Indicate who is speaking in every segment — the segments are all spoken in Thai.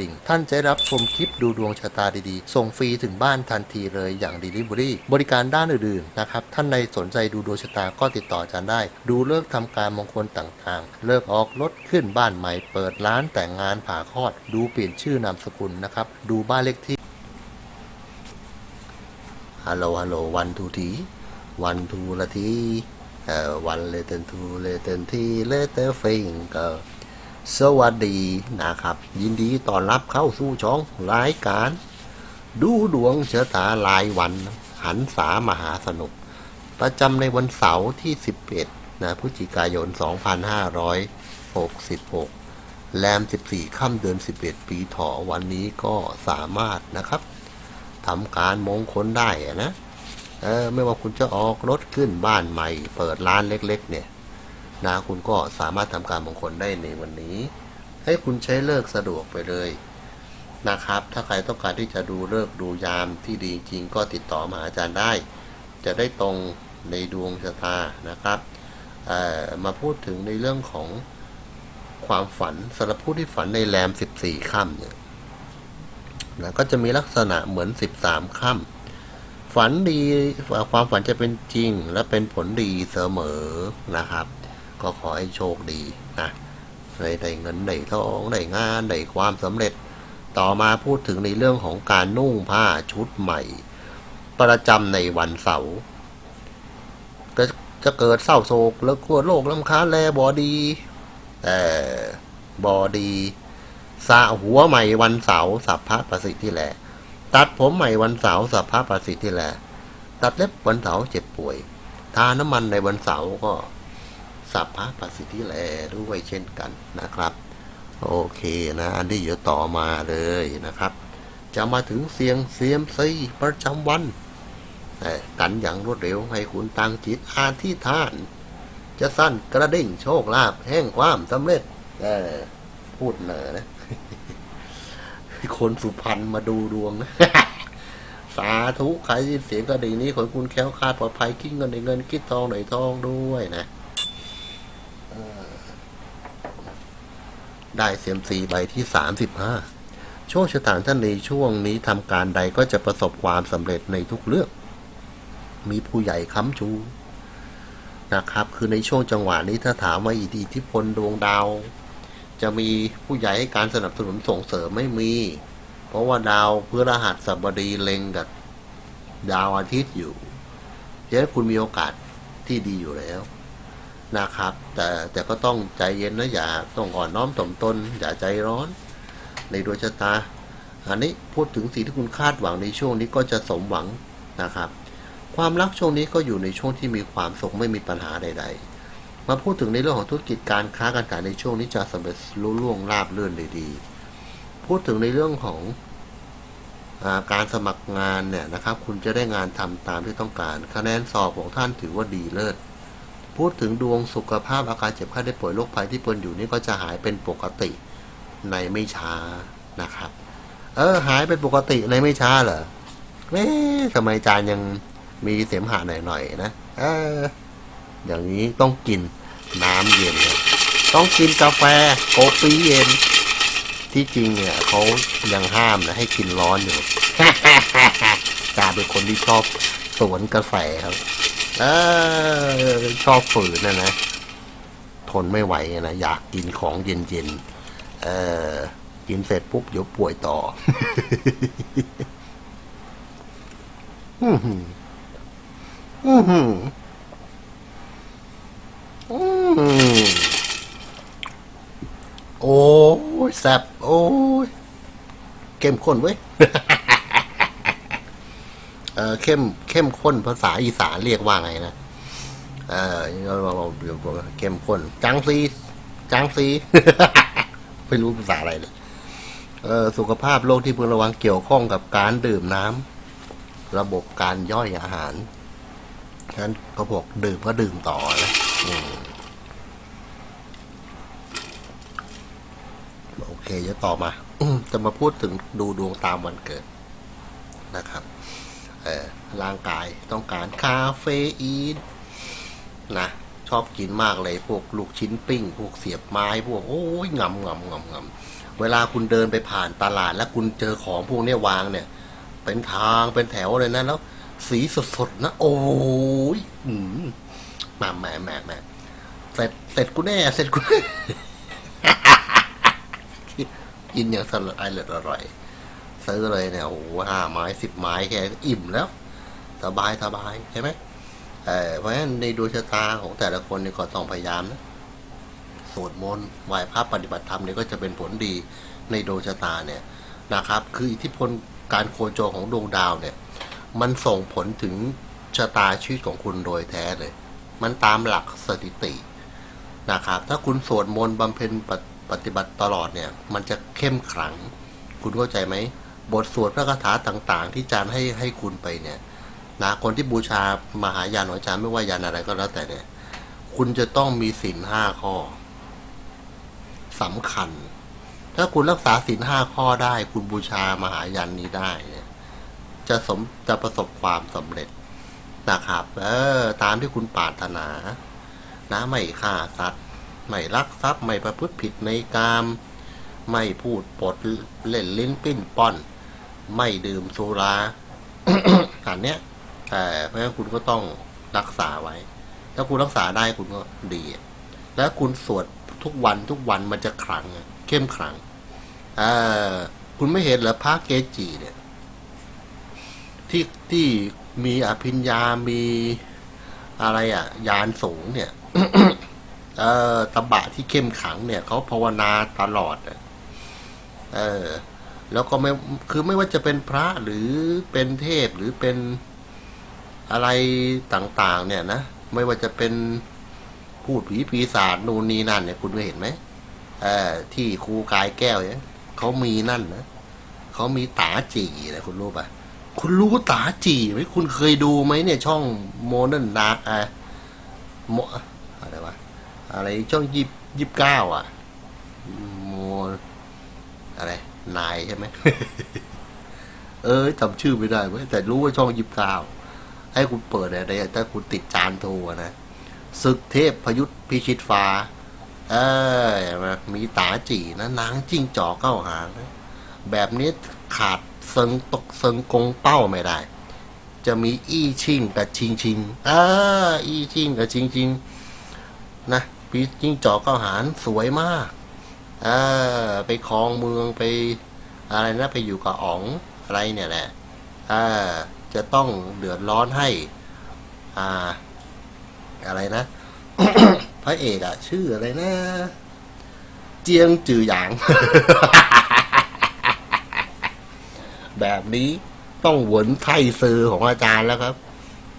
Speaker 1: ดิ่ง ท่านจะรับชมคลิปดูดวงชะตาดีๆ ส่งฟรีถึงบ้านทันทีเลยอย่าง Delivery บริการด้านอื่นๆนะครับ ท่านใดสนใจดูดวงชะตาก็ติดต่ออาจารย์ได้ ดูเลิกษ์ทำการมงคลต่างๆ เลิกออกรถขึ้นบ้านใหม่ เปิดร้านแต่งงานผ่าคลอด ดูเปลี่ยนชื่อนามสกุลนะครับ ดูบ้านเลขที่ ฮัลโหล ฮัลโหล วันทูที วันทูละที เอ่อ วันเลเตนทูเลเตนทีเลเตฟิงเกอร์ สวัสดีนะครับ ยินดีต้อนรับเข้าสู่ช่องรายการ ดูดวงชะตารายวัน หันสามหาสนุก ประจำในวันเสาร์ที่ 11 นะพฤศจิกายน 2566 แรม 14 ค่ำเดือน 11 ปีถอวันนี้ก็สามารถนะครับทำการมงคลได้นะ เออไม่ว่าคุณจะออกรถขึ้นบ้านใหม่ เปิดร้านเล็ก ๆ เนี่ย นะคุณก็สามารถทำการมงคลได้ในวันนี้ ให้คุณใช้เลิกสะดวกไปเลยนะครับ ถ้าใครต้องการที่จะดูเลิกดูยามที่ดีจริงก็ติดต่อมาหาอาจารย์ได้ จะได้ตรงในดวงชะตานะครับมาพูดถึงในเรื่องของความฝันสำหรับผู้ที่ฝันในแรม 14 ค่ำเนี่ยนะก็จะมีลักษณะเหมือน 13 ค่ำฝันดีความฝันจะเป็นจริงและเป็นผลดีเสมอนะครับ ก็ขอให้โชคดีนะได้เงินได้ทองได้งานได้ความสำเร็จ ต่อมาพูดถึงในเรื่องของการนุ่งผ้าชุดใหม่ ประจำในวันเสาร์ก็จะเกิดเศร้าโศกแล้วกลัวโรคลำค้าแลบอดี แต่บอดีสระหัวใหม่วันเสาร์สัพพะประสิทธิ์ที่แหลตัดผมใหม่วันเสาร์สัพพะประสิทธิ์ที่แหลตัดเล็บวันเสาร์เจ็บป่วย ทาน้ำมันในวันเสาร์ก็ สัพพะประสิทธิ์แหลด้วยเช่นกันนะครับ โอเคนะ อันนี้เดี๋ยวต่อมาเลยนะครับ จะมาถึงเสียงเสียมซีประจำวันแต่กันอย่างรวดเร็วให้คุณตั้งจิตอาธิษฐาน จะสั้นกระดิ่งโชคลาภแห่งความสำเร็จเออพูดเหนอนะ คนสุพรรณมาดูดวงนะสาธุใครที่เสียงกระดิ่งนี้ขอให้คุณแคล้วคลาดปลอดภัยคิดเงินในเงินคิดทองในทองด้วยนะเออ ได้เซียมซีใบที่สามสิบห้าโชคชะตาท่านในช่วงนี้ทำการใดก็จะประสบความสำเร็จในทุกเรื่อง มีผู้ใหญ่ค้ำชูนะครับ คือในช่วงจังหวะนี้ถ้าถามว่าอิทธิพลดวงดาว จะมีผู้ใหญ่ให้การสนับสนุนส่งเสริมไม่มี เพราะว่าดาวพฤหัสบดีเล็งกับดาวอาทิตย์อยู่ฉะนั้นคุณมีโอกาสที่ดีอยู่แล้ว นะครับ แต่แต่ก็ต้องใจเย็นนะอย่าต้องอ่อนน้อมถ่อมตน อย่าใจร้อน ในดวงชะตา อันนี้พูดถึงสิ่งที่คุณคาดหวังในช่วงนี้ก็จะสมหวังนะครับ ความรักช่วงนี้ก็อยู่ในช่วงที่มีความสุขไม่มีปัญหาใด ๆ มาพูดถึงในเรื่องของธุรกิจการค้าการขายในช่วงนี้จะสำเร็จรุ่ล่วงราบเรื่อนดีๆพูดถึงในเรื่องของอาการสมัครงานเนี่ยนะครับ คุณจะได้งานทำตามที่ต้องการ คะแนนสอบของท่านถือว่าดีเลิศ พูดถึงดวงสุขภาพอาการเจ็บไข้ได้ป่วยโรคภัยที่ปนอยู่นี่ก็จะหายเป็นปกติในไม่ช้านะครับ เออ หายเป็นปกติในไม่ช้าเหรอเอ๊ะทำไมอาจารย์ยังมีเสมหะหน่อยๆนะเอออย่างนี้ต้องกินน้ำเย็น ต้องกินกาแฟโกปีเย็น ที่จริงเนี่ยเขายังห้ามนะให้กินร้อนอยู่กาเป็นคนที่ชอบสวนกาแฟครับ เออชอบฝืนนะนะ ทนไม่ไหวนะ อยากกินของเย็นๆ เออ กินเสร็จปุ๊บเดี๋ยวป่วยต่ออือหืออือหืออืมโอ้ยแซ่บโอ้ยเข้มข้นเว้ย เข้มเข้มข้นภาษาอีสานเรียกว่าไงนะเออเราเราเดี๋ยวเข้มข้นจังซีจังซีไม่รู้ภาษาอะไรเลยเออสุขภาพโรคที่พึงระวังเกี่ยวข้องกับการดื่มน้ำระบบการย่อยอาหารฉะนั้นเขาบอกดื่มก็ดื่มต่อนะโอเคจะต่อมาจะมาพูดถึงดูดวงตามวันเกิดนะครับ ร่างกายต้องการคาเฟอีนนะชอบกินมากเลยพวกลูกชิ้นปิ้ง พวกเสียบไม้พวกโอ้ยงำงำงำงำเวลาคุณเดินไปผ่านตลาด แล้วคุณเจอของพวกนี้วางเนี่ย เป็นทางเป็นแถวเลยนะแล้ว สีสดๆนะ โอ้ยอืมมแหม่แหม่แหม่เสร็จเสร็จกูแน่เสร็จกูกินอย่างสดไอเลิศอร่อย ซื้อเลยเนี่ยโอ้โหห้าไม้สิบไม้แค่อิ่มแล้ว สบายสบายใช่ไหมเออเพราะฉะนั้นในดวงชะตาของแต่ละคนเนี่ยก็ต้องพยายามนะสวดมนต์ไหว้พระปฏิบัติธรรมเนี่ยก็จะเป็นผลดีในดวงชะตาเนี่ยนะครับ คืออิทธิพลการโคจรของดวงดาวเนี่ย มันส่งผลถึงชะตาชีวิตของคุณโดยแท้เลย มันตามหลักสถิตินะครับ ถ้าคุณสวดมนต์บำเพ็ญปฏิปฏิบัติตลอดเนี่ย มันจะเข้มขลัง คุณเข้าใจไหม บทสวดพระคาถาต่าง ๆ ที่อาจารย์ให้ให้คุณไปเนี่ยนะคนที่บูชามหายานของอาจารย์ไม่ว่ายานอะไรก็แล้วแต่เนี่ย คุณจะต้องมีศีลห้าข้อสำคัญ ถ้าคุณรักษาศีลห้าข้อได้ คุณบูชามหายันนี้ได้เนี่ย จะสมจะประสบความสำเร็จนะครับ เออ ตามที่คุณปรารถนา นะไม่ฆ่าสัตว์ไม่ลักทรัพย์ไม่ประพฤติผิดในกามไม่พูดปดเล่นลิ้นปิ้นป้อน ไม่ดื่มสุราอันเนี้ยแต่เพราะฉะนั้นคุณก็ต้องรักษาไว้ ถ้าคุณรักษาได้คุณก็ดี แล้วคุณสวดทุกวันทุกวันมันจะขลังอะเข้มขลังอ่าคุณไม่เห็นเหรอพระเกจิเนี่ย ที่ที่มีอภิญญา มีอะไรอะ ยานสูงเนี่ย เออตบะที่เข้มขังเนี่ยเขาภาวนาตลอดอะเออ แล้วก็ไม่คือไม่ว่าจะเป็นพระหรือเป็นเทพหรือเป็นอะไรต่างๆ เนี่ยนะไม่ว่าจะเป็นพูดผีปีศาจนูนนีนั่นเนี่ยคุณเคยเห็นไหมเอ่อที่ครูกายแก้วเนี่ยเขามีนั่นนะเขามีตาจีนะคุณรู้ปะคุณรู้ตาจีไหมคุณเคยดูไหมเนี่ย ช่องโมเดิร์นดาร์อะโมอะไรวะอะไรช่องยิบยิบเก้าอะโมอะไร นายใช่ไหมเออจำชื่อไม่ได้เว้ยแต่รู้ว่าช่องยิบเก้าให้คุณเปิดเนี่ยถ้าคุณติดจานโทรนะศึกเทพพยุทธพิชิตฟ้า เออมีตาจีนะนางจิ้งจอกเข้าหางนะแบบนี้ขาดเซิงตกเซิงกงเป้าไม่ได้ จะมีอี้ชิงกับชิงชิงเอออี้ชิงกับชิงชิงนะปีจิ้งจอกเข้าหารสวยมาก เออไปคลองเมืองไป อะไรนะไปอยู่กับอ๋องอะไรเนี่ยแหละเออจะต้องเดือดร้อนให้ อ่า อะไรนะพระเอกอะชื่ออะไรนะ เจียงจือหยาง แบบนี้ต้องวนไทซือของอาจารย์แล้วครับ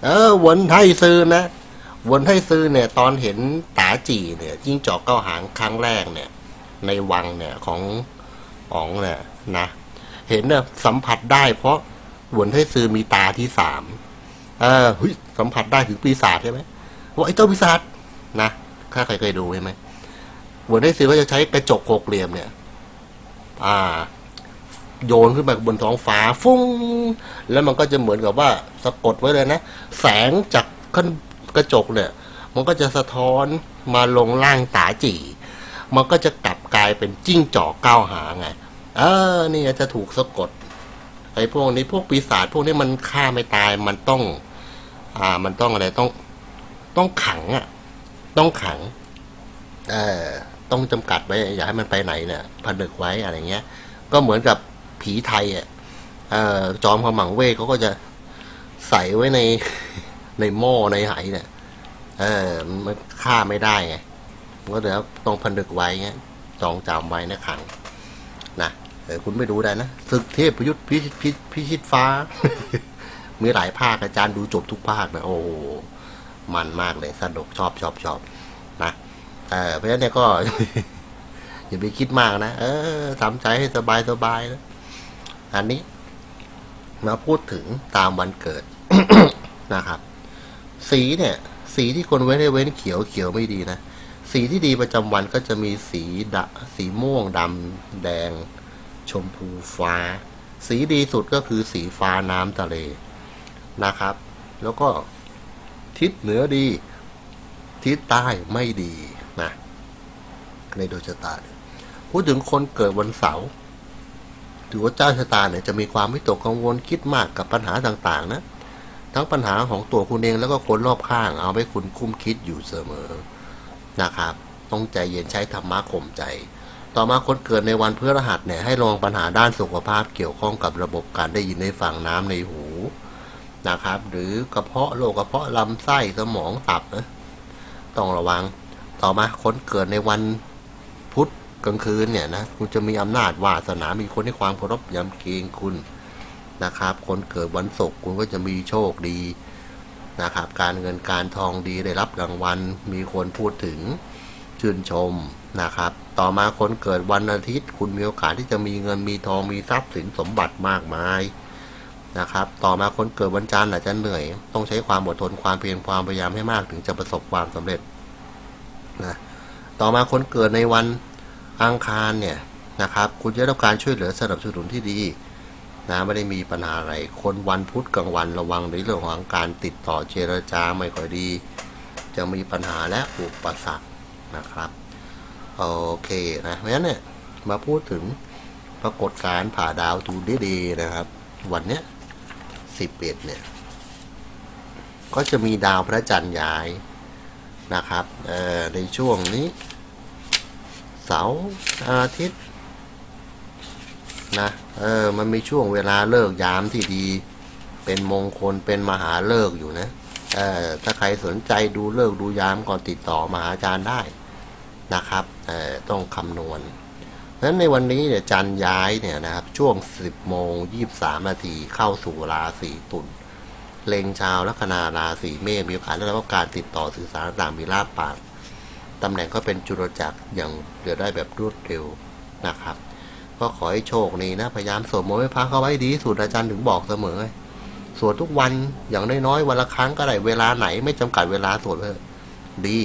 Speaker 1: เออวนไทซือนะวนให้ซื้อเนี่ย ตอนเห็นตาจีเนี่ยจิ้งจอกเก้าหางครั้งแรกเนี่ย ในวังเนี่ยของอ๋องเนี่ยนะเห็นเนี่ยสัมผัสได้เพราะวนให้ซื้อมีตาที่สามเออเฮ้ยสัมผัสได้ถึงปีศาจใช่ไหมว่าไอ้เจ้าปีศาจนะถ้าใครเคยดูใช่ไหมวนให้ซื้อก็จะใช้กระจกหกเหลี่ยมเนี่ย อ่า โยนขึ้นไปบนท้องฟ้าฟุ้งแล้วมันก็จะเหมือนกับว่าสะกดไว้เลยนะแสงจากขึ้นกระจกเนี่ย มันก็จะสะท้อนมาลงล่างตาจี มันก็จะกลับกลายเป็นจิ้งจอกก้าวหางไงเออนี่จะถูกสะกดไอ้พวกนี้พวกปีศาจพวกนี้มันฆ่าไม่ตายมันต้อง อ่า มันต้องอะไรต้อง ต้องขังอะ ต้องขัง เออต้องจำกัดไว้ อย่าให้มันไปไหนเนี่ยผนึกไว้อะไรเงี้ย ก็เหมือนกับผีไทยอะเออจอมขมังเวทเขาก็จะใส่ไว้ในในหม้อในไหเนี่ยเออมันฆ่าไม่ได้ไง ก็เดี๋ยวต้องผนึกไว้เงี้ยจองจำไว้นะขังนะเออคุณไม่ดูได้นะศึกเทพประยุทธ์พิชิตพิชิตฟ้า มีหลายภาคอาจารย์ดูจบทุกภาคนะโอ้โหมันมากเลยสนุกชอบชอบชอบนะเออเพราะฉะนั้นเนี่ยก็อย่าไปคิดมากนะเออทำใจให้สบายสบายนะอันนี้มาพูดถึงตามวันเกิดนะครับ สีเนี่ย สีที่คนเว้นให้เว้นเขียวเขียวไม่ดีนะ สีที่ดีประจำวันก็จะมีสีดะสีม่วงดำแดง ชมพูฟ้า สีดีสุดก็คือสีฟ้าน้ำทะเลนะครับ แล้วก็ทิศเหนือดี ทิศใต้ไม่ดีนะในดวงชะตาพูดถึงคนเกิดวันเสาร์ถือว่าเจ้าชะตาเนี่ยจะมีความวิตกกังวลคิดมากกับปัญหาต่างๆ นะ ทั้งปัญหาของตัวคุณเองแล้วก็คนรอบข้างเอาไว้คุณคุ้มคิดอยู่เสมอ นะครับ ต้องใจเย็นใช้ธรรมะข่มใจ ต่อมาคนเกิดในวันพฤหัสเนี่ยให้ลองปัญหาด้านสุขภาพเกี่ยวข้องกับระบบการได้ยินได้ฟังน้ำในหูนะครับ หรือกระเพาะโรคกระเพาะลำไส้สมองตับนะต้องระวัง ต่อมาคนเกิดในวันพุธกลางคืนเนี่ยนะคุณจะมีอำนาจวาสนา มีคนให้ความเคารพยำเกรงคุณนะครับ คนเกิดวันศุกร์คุณก็จะมีโชคดี นะครับ การเงินการทองดีได้รับรางวัล มีคนพูดถึงชื่นชมนะครับ ต่อมาคนเกิดวันอาทิตย์ คุณมีโอกาสที่จะมีเงินมีทองมีทรัพย์สินสมบัติมากมายนะครับ ต่อมาคนเกิดวันจันทร์อาจจะเหนื่อย ต้องใช้ความอดทนความเพียรความพยายามให้มากถึงจะประสบความสำเร็จนะต่อมาคนเกิดในวันอังคารเนี่ยนะครับ คุณจะได้รับการช่วยเหลือสนับสนุนที่ดี นะไม่ได้มีปัญหาอะไร คนวันพุธกลางวันระวังในเรื่องของการติดต่อเจรจาไม่ค่อยดี จะมีปัญหาและอุปสรรคนะครับ โอเคนะเพราะฉะนั้นเนี่ยมาพูดถึงปรากฏการณ์ผ่าดาวทูดเดนะครับ วันเนี้ยสิบเอ็ดเนี่ย ก็จะมีดาวพระจันทร์ย้ายนะครับในช่วงนี้ เสาร์อาทิตย์ นะ เออ มันมีช่วงเวลาเลิกยามที่ดี เป็นมงคลเป็นมหาเลิกอยู่นะ เออถ้าใครสนใจดูเลิกดูยามก่อนติดต่อมาหาอาจารย์ได้นะครับ เออต้องคำนวณเพราะฉะนั้นในวันนี้เนี่ยจันย้ายเนี่ยนะครับ ช่วง 10โมง23นาทีเข้าสู่ราศีตุลเลงชาวลัคนาราศีเมษมีโอกาสได้รับการติดต่อสื่อสารต่างมีลาบปากตำแหน่งก็เป็นจุลจักรอย่างเดือได้แบบรวดเร็วนะครับ ก็ขอให้โชคนี้นะ พยายามสวดมนต์ไหว้พระเข้าไว้ดีสุดอาจารย์ถึงบอกเสมอสวดทุกวันอย่างน้อยๆวันละครั้งก็ได้เวลาไหนไม่จำกัดเวลาสวดเลยดี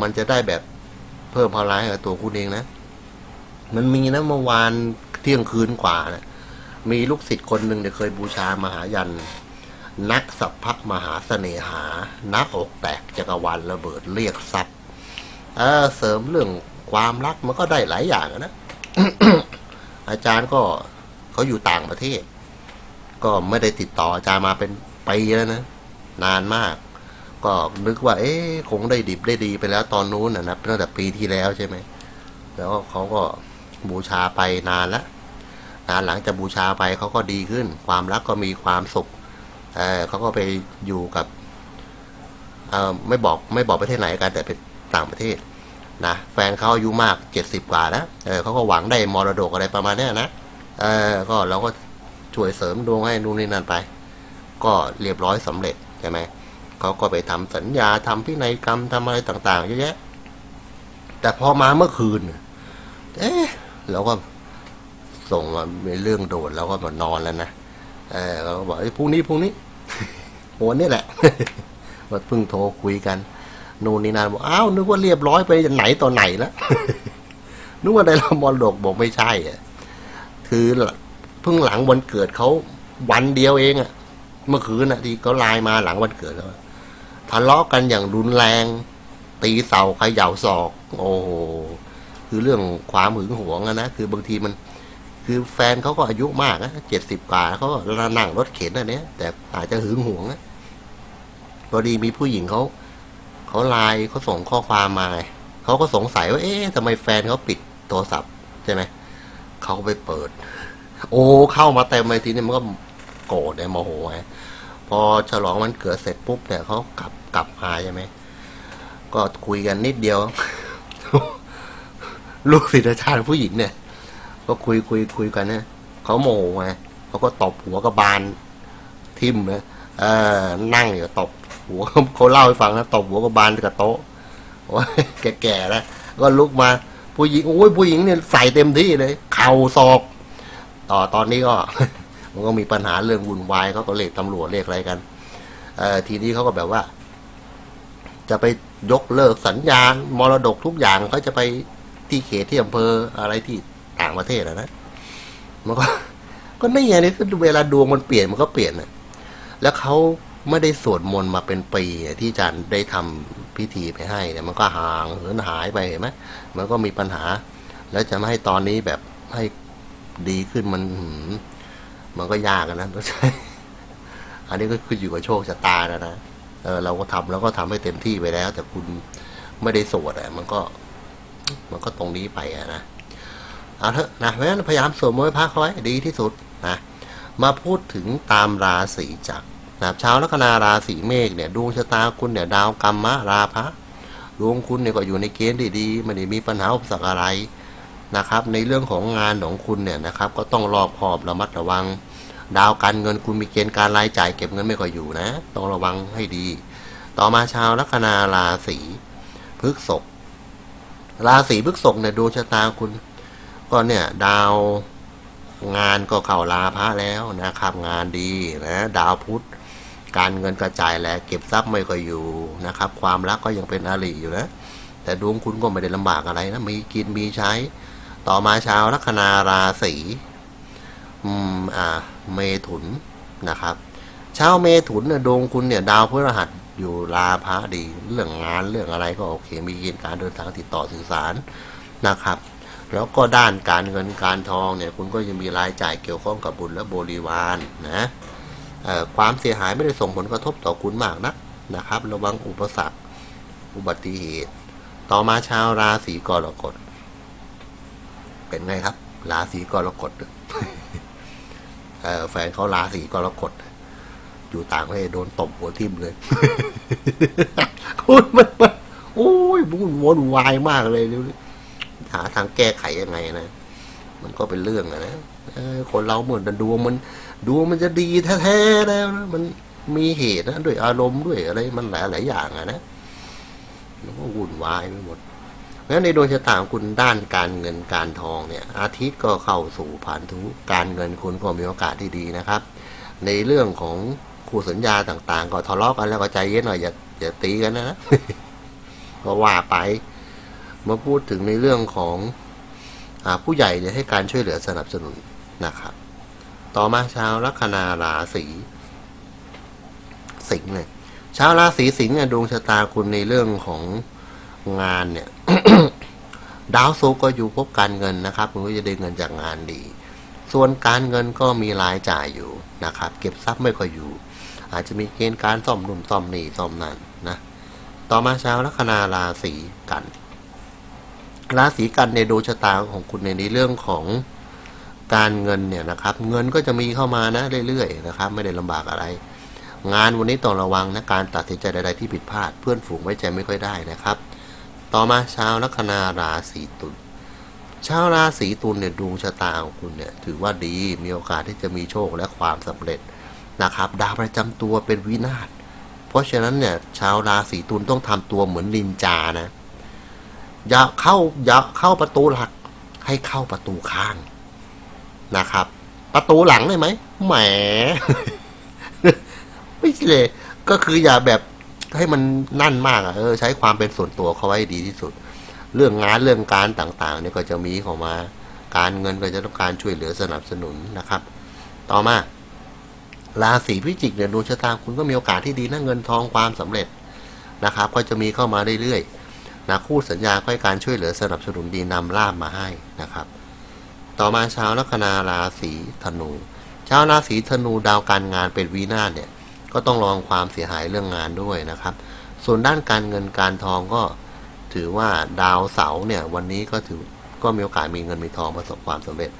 Speaker 1: มันจะได้แบบเพิ่มพลังให้กับตัวคุณเองนะ มันมีนะเมื่อวานเที่ยงคืนกว่านะมีลูกศิษย์คนหนึ่งเนี่ยเคยบูชามหายัน นักสัพพะมหาเสน่หานักอกแตกจักรวาลระเบิดเรียกทรัพย์เออเสริมเรื่องความรักมันก็ได้หลายอย่างนะ อาจารย์ก็เขาอยู่ต่างประเทศ ก็ไม่ได้ติดต่ออาจารย์มาเป็นปีแล้วนะ นานมาก ก็นึกว่า เอ๊ะคงได้ดิบได้ดีไปแล้วตอนนู้นนะนะตั้งแต่ปีที่แล้วใช่ไหมแล้วเขาก็บูชาไปนานแล้วนานหลังจากบูชาไปเขาก็ดีขึ้น ความรักก็มีความสุขเออเขาก็ไปอยู่กับเออไม่บอกไม่บอกประเทศไหนกันแต่เป็นต่างประเทศ นะแฟนเขาอายุมากเจ็ดสิบกว่าแล้วเออเขาก็หวังได้มรดกอะไรประมาณเนี้ยนะเออก็เราก็ช่วยเสริมดวงให้นู่นนี่นั่นไป ก็เรียบร้อยสำเร็จใช่ไหมเขาก็ไปทำสัญญาทำพินัยกรรมทำอะไรต่างๆเยอะแยะแต่พอมาเมื่อคืน เอ๊ะเราก็ส่งมาเรื่องโดดเราก็มานอนแล้วนะเออเราก็บอกไอ้พรุ่งนี้พรุ่งนี้วันนี้แหละว่าเพิ่งโทรคุยกัน นู่นนี่นั่นบอกอ้าวนึกว่าเรียบร้อยไปไหนต่อไหนแล้วนึกว่าได้รับมรดกบอกไม่ใช่อะคือเพิ่งหลังวันเกิดเขาวันเดียวเองอะ เมื่อคืนน่ะที่เขาไลน์มาหลังวันเกิดแล้วทะเลาะกันอย่างรุนแรง ตีเสาเขย่าศอก โอ้โหคือเรื่องความหึงหวงอะนะคือบางทีมัน คือแฟนเขาก็อายุมากนะเจ็ดสิบกว่าเขาก็นั่งรถเข็นอันเนี้ยแต่อาจจะหึงหวงนะพอดีมีผู้หญิงเขา เขาไลน์เขาส่งข้อความมาไงเขาก็สงสัยว่า เอ๊ะทำไมแฟนเขาปิดโทรศัพท์ใช่ไหมเขาก็ไปเปิด โอ้เข้ามาเต็มเลยทีนี้มันก็โกรธเลยโมโหไงพอฉลองวันเกิดเสร็จปุ๊บเนี่ยเขากลับกลับมาใช่ไหมก็คุยกันนิดเดียว ลูกศิษย์อาจารย์ผู้หญิงเนี่ย ก็คุยคุยคุยกันนะเขาโมโหไงเขาก็ตบหัวกระบาลทิมนะเออนั่งอยู่ตบ หัวเขาเล่าให้ฟังนะตบหัวกระบาลกับโต๊ะโอ้ยแก่ๆแล้วก็ลุกมา ผู้หญิงโอ้ยผู้หญิงเนี่ยใส่เต็มที่เลยเข่าศอก ต่อตอนนี้ก็ มันก็มีปัญหาเรื่องวุ่นวายเขาก็เรียกตำรวจเรียกอะไรกันเออทีนี้เขาก็แบบว่า จะไปยกเลิกสัญญาณมรดกทุกอย่างเขาจะไปที่เขตที่อำเภออะไรที่ต่างประเทศอะนะมันก็ ก็ไม่ไงนี่คือเวลาดวงมันเปลี่ยนมันก็เปลี่ยนนะแล้วเขา ไม่ได้สวดมนต์มาเป็นปีที่อาจารย์ได้ทำพิธีไปให้เนี่ยมันก็ห่างเหินหายไปเห็นไหมมันก็มีปัญหา แล้วจะไม่ให้ตอนนี้แบบให้ดีขึ้นมันหืมันก็ยากนะต้องใช่อันนี้ก็คืออยู่กับโชคชะตาแล้วนะเออเราก็ทำแล้วก็ทำให้เต็มที่ไปแล้ว แต่คุณไม่ได้สวดอะ มันก็ มันก็ตรงนี้ไปอะนะเอาเถอะนะเพราะฉะนั้นพยายามสวดมนต์ไหว้พระเขาไว้ดีที่สุดนะมาพูดถึงตามราศีจักร นะครับชาวลัคนาราศีเมษเนี่ยดวงชะตาคุณเนี่ยดาวกรรมะราพะดวงคุณเนี่ยก็อยู่ในเกณฑ์ที่ดีไม่ได้มีปัญหาอุปสรรคอะไรนะครับ ในเรื่องของงานของคุณเนี่ยนะครับ ก็ต้องรอบคอบระมัดระวัง ดาวการเงินคุณมีเกณฑ์การรายจ่ายเก็บเงินไม่ค่อยอยู่นะ ต้องระวังให้ดี ต่อมาชาวลัคนาราศีพฤษภราศีพฤษภเนี่ยดวงชะตาคุณ ก็เนี่ยดาวงานก็เข้าลาพระแล้วนะครับ งานดีนะดาวพุธ การเงินกระจายแล้วเก็บทรัพย์ไม่ค่อยอยู่นะครับ ความรักก็ยังเป็นอาลีอยู่นะ แต่ดวงคุณก็ไม่ได้ลำบากอะไรนะมีกินมีใช้ ต่อมาชาวลัคนาราศีอืมอ่า เมถุนนะครับชาวเมถุนเนี่ยดวงคุณเนี่ยดาวพฤหัสอยู่ลาพระดี เรื่องงานเรื่องอะไรก็โอเค มีเกณฑ์การเดินทางติดต่อสื่อสารนะครับ แล้วก็ด้านการเงินการทองเนี่ย คุณก็ยังมีรายจ่ายเกี่ยวข้องกับบุญและบริวารนะ ความเสียหายไม่ได้ส่งผลกระทบต่อคุณมากนะนะครับ ระวังอุปสรรคอุบัติเหตุ ต่อมาชาวราศีกรกฎ เป็นไงครับ ราศีกรกฎแฟนเขาราศีกรกฎอยู่ต่างประเทศโดนตบหัวทิ่มเลยคุณมันมันโอ้ยวุ่นวนวายมากเลยดูดิหาทางแก้ไขยังไงนะ มันก็เป็นเรื่องนะคนเราเหมือนดวงมัน ดวงมันจะดีแท้ๆแล้วนะมันมีเหตุนะด้วยอารมณ์ด้วยอะไรมันหลายหลายๆอย่างอะนะมันก็วุ่นวายไปหมดเพราะฉะนั้นในดวงชะตาของคุณด้านการเงินการทองเนี่ย อาทิตย์ก็เข้าสู่ผ่านทุการเงินคุณก็มีโอกาสที่ดีนะครับ ในเรื่องของคู่สัญญาต่าง ๆ ก็ทะเลาะกันแล้วก็ใจเย็นหน่อยอย่าอย่าตีกันนะก็ว่าไปมาพูดถึงในเรื่องของอผู้ใหญ่เนี่ยให้การช่วยเหลือสนับสนุนนะครับ ต่อมาชาวลัคนาราศีสิงห์เนี่ยชาวราศีสิงห์เนี่ยดวงชะตาคุณในเรื่องของงานเนี่ย ดาวศุกก็อยู่พบการเงินนะครับ คุณก็จะได้เงินจากงานดี ส่วนการเงินก็มีรายจ่ายอยู่นะครับ เก็บทรัพย์ไม่ค่อยอยู่ อาจจะมีเกณฑ์การซ่อมนุ่นซ่อมนี่ซ่อมนั่นนะต่อมาชาวลัคนาราศีกัน ราศีกันในดวงชะตาของคุณในในเรื่องของ การเงินเนี่ยนะครับ เงินก็จะมีเข้ามานะเรื่อยๆนะครับ ไม่ได้ลำบากอะไร งานวันนี้ต้องระวังนะการตัดสินใจใดๆที่ผิดพลาด เพื่อนฝูงไว้ใจไม่ค่อยได้นะครับ ต่อมาชาวลัคนาราศีตุลชาวราศีตุลเนี่ยดวงชะตาของคุณเนี่ยถือว่าดีมีโอกาสที่จะมีโชคและความสำเร็จนะครับ ดาวประจำตัวเป็นวินาศเพราะฉะนั้นเนี่ยชาวราศีตุลต้องทำตัวเหมือนนินจานะอย่าเข้าอย่าเข้าประตูหลักให้เข้าประตูข้าง นะครับ ประตูหลังได้ไหมแหมไม่ใช่เลยก็คืออย่าแบบให้มันนั่นมากอะเออใช้ความเป็นส่วนตัวเขาไว้ดีที่สุด เรื่องงานเรื่องการต่างๆ เนี่ยก็จะมีเข้ามาการเงินก็จะต้องการช่วยเหลือสนับสนุนนะครับ ต่อมาราศีพิจิกเนี่ยดวงชะตาคุณก็มีโอกาสที่ดีนะเงินทองความสำเร็จนะครับ ก็จะมีเข้ามาเรื่อยๆนะคู่สัญญาก็ให้การช่วยเหลือสนับสนุนดีนำลาบมาให้นะครับ ต่อมาชาวลัคนาราศีธนู ชาวราศีธนูดาวการงานเป็นวีนาเนี่ยก็ต้องระวังความเสียหายเรื่องงานด้วยนะครับ ส่วนด้านการเงินการทองก็ถือว่าดาวเสาเนี่ยวันนี้ก็ถือก็มีโอกาสมีเงินมีทองประสบความสำเร็จ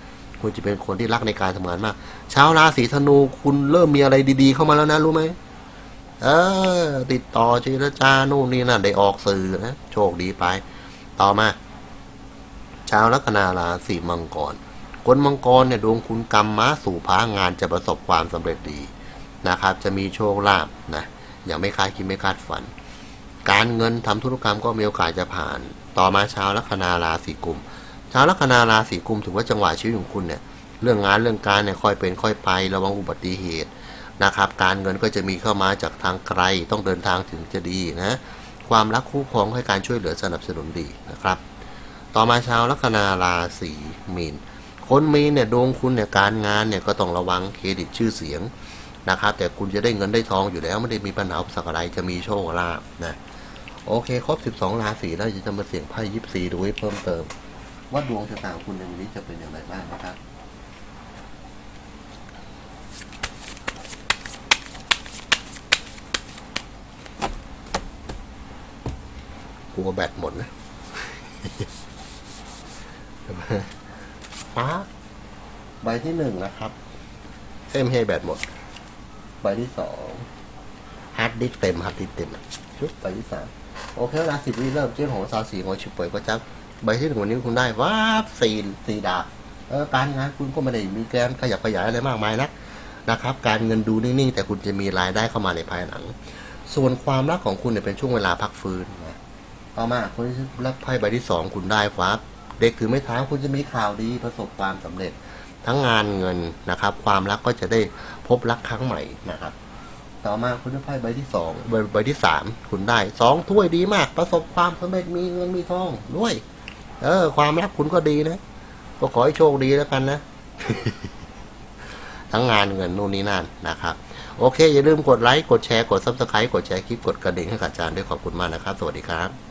Speaker 1: คุณจะเป็นคนที่รักในการทำงานมาก ชาวราศีธนูคุณเริ่มมีอะไรดีๆ เข้ามาแล้วนะรู้ไหมเออ ติดต่อเจรจาโน่นนี่นั่นได้ออกสื่อนะโชคดีไป ต่อมา ชาวลัคนาราศีมังกร คนมังกรเนี่ยดวงคุณกรรมม้าสู่พางานจะประสบความสำเร็จดีนะครับ จะมีโชคลาภนะอย่างไม่คาดคิดไม่คาดฝัน การเงินทำธุรกรรมก็มีโอกาสจะผ่าน ต่อมาชาวลัคนาราศีกุมชาวลัคนาราศีกุมถือว่าจังหวะชีวิตของคุณเนี่ยเรื่องงานเรื่องการเนี่ยค่อยเป็นค่อยไประวังอุบัติเหตุนะครับ การเงินก็จะมีเข้ามาจากทางไกลต้องเดินทางถึงจะดีนะความรักคู่ครองให้การช่วยเหลือสนับสนุนดีนะครับ ต่อมาชาวลัคนาราศีมีน คนมีเนี่ยดวงคุณเนี่ยการงานเนี่ยก็ต้องระวังเครดิตชื่อเสียงนะครับแต่คุณจะได้เงินได้ทองอยู่แล้วไม่ได้มีปัญหาอุปสรรคอะไรจะมีโชคลาภนะโอเคครบ 12 ราศีแล้วจะมาเสี่ยงไพ่ยิปซีดูให้เพิ่มเติม ว่าดวงชะตาคุณในวันนี้จะเป็นอย่างไรบ้างนะครับกลัวแบตหมดนะ ป๊าใบที่หนึ่งนะครับเอ็มเฮแบตหมด ใบที่สองฮาร์ดดิสเต็มฮาร์ดดิสเต็มชุดใบที่สามโอเคเวลาสิบวิเริ่มเจ้าของซาวสีของชิบเปิดก็จับใบที่หนึ่งวันนี้คุณได้ว้าบสี่สี่ดาบเออการงานคุณก็ไม่ได้มีแการขยับขยายอะไรมากมายนักนะครับ การเงินดูนิ่งๆ แต่คุณจะมีรายได้เข้ามาในภายหลัง ส่วนความรักของคุณเนี่ยเป็นช่วงเวลาพักฟื้นนะต่อมาคนที่รับไพ่ใบที่สองคุณได้ฟ้า เด็กถือไม้เท้าคุณจะมีข่าวดีประสบความสำเร็จทั้งงานเงินนะครับ ความรักก็จะได้พบรักครั้งใหม่นะครับ ต่อมาคุณได้ไพ่ใบที่สองใบใบที่สามคุณได้สองถ้วยดีมาก ประสบความสำเร็จมีเงินมีทองด้วย เออ ความรักคุณก็ดีนะก็ขอให้โชคดีแล้วกันนะ ทั้งงานเงินนู่นนี่นั่นนะครับ โอเค อย่าลืมกดไลค์กดแชร์กดซับสไครต์กดแชร์คลิปกดกระดิ่งให้กับอาจารย์ด้วยขอบคุณมากนะครับ สวัสดีครับ